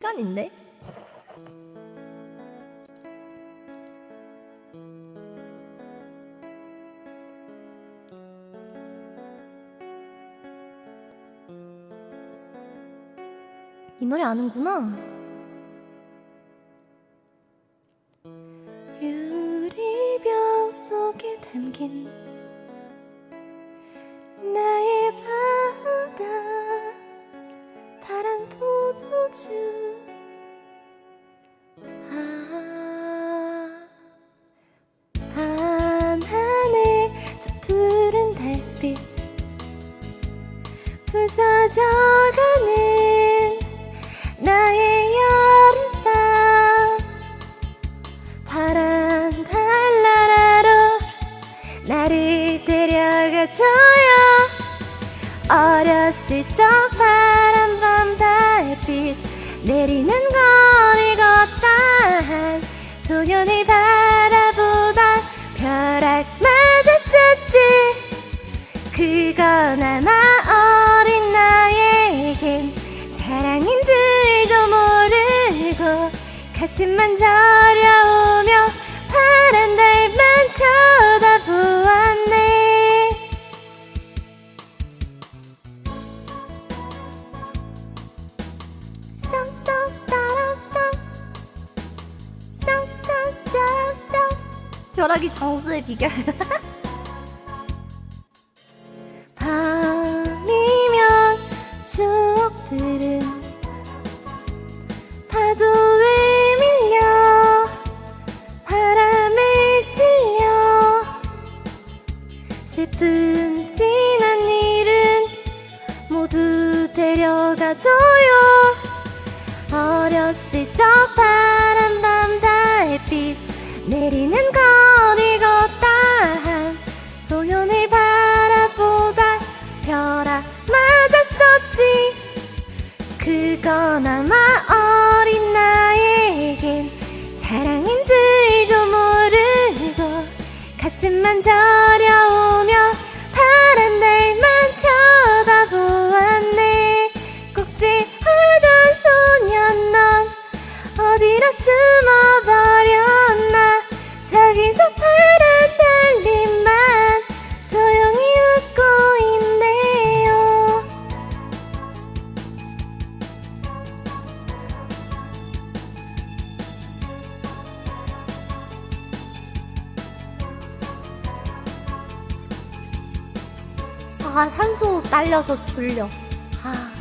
시간인데? 이 노래 아는구나. 유리병 속에 담긴 부서져가는 나의 여름밤 파란 달나라로 나를 데려가줘요. 어렸을 적 파란 밤 달빛 내리는 거리를 걷다 한 소년을 바라보다 벼락 맞았었지. 그건 아마 가슴만 저려오며 파란 달만 쳐다보았네 Stop, stop, stop, stop. Stop, stop, stop, stop. 벼락이 정수의 비결. 밤이면 추억들은 파도 데려가줘요. 어렸을 적 파란 밤 달빛 내리는 거리 걷다. 한 소년을 바라보다 벼락 맞았었지. 그건 아마 어린 나에겐 사랑인 줄도 모르고 가슴만 저려오며 아 산소 딸려서 졸려 아.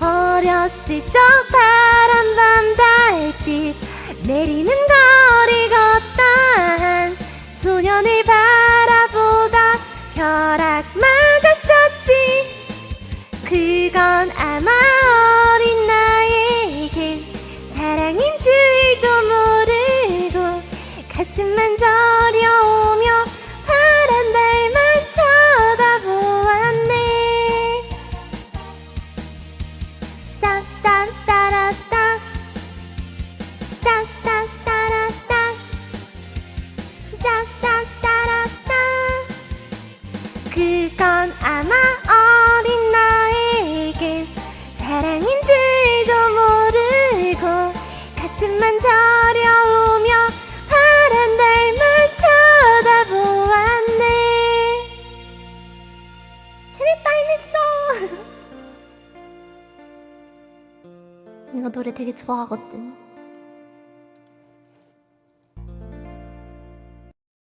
어렸을 적 파란 밤 달빛 내리는 거리 한 소년을 바라보다 벼락 맞았었지 그건 아마 가슴만 저려오며 파란 달만 쳐다보았네 stop. Stop, stop, stop, stop. Stop, stop, stop, stop. 그건 아마 어린 나에겐 사랑인 줄도 모르고 가슴만 저려오 이거 노래 되게 좋아하거든.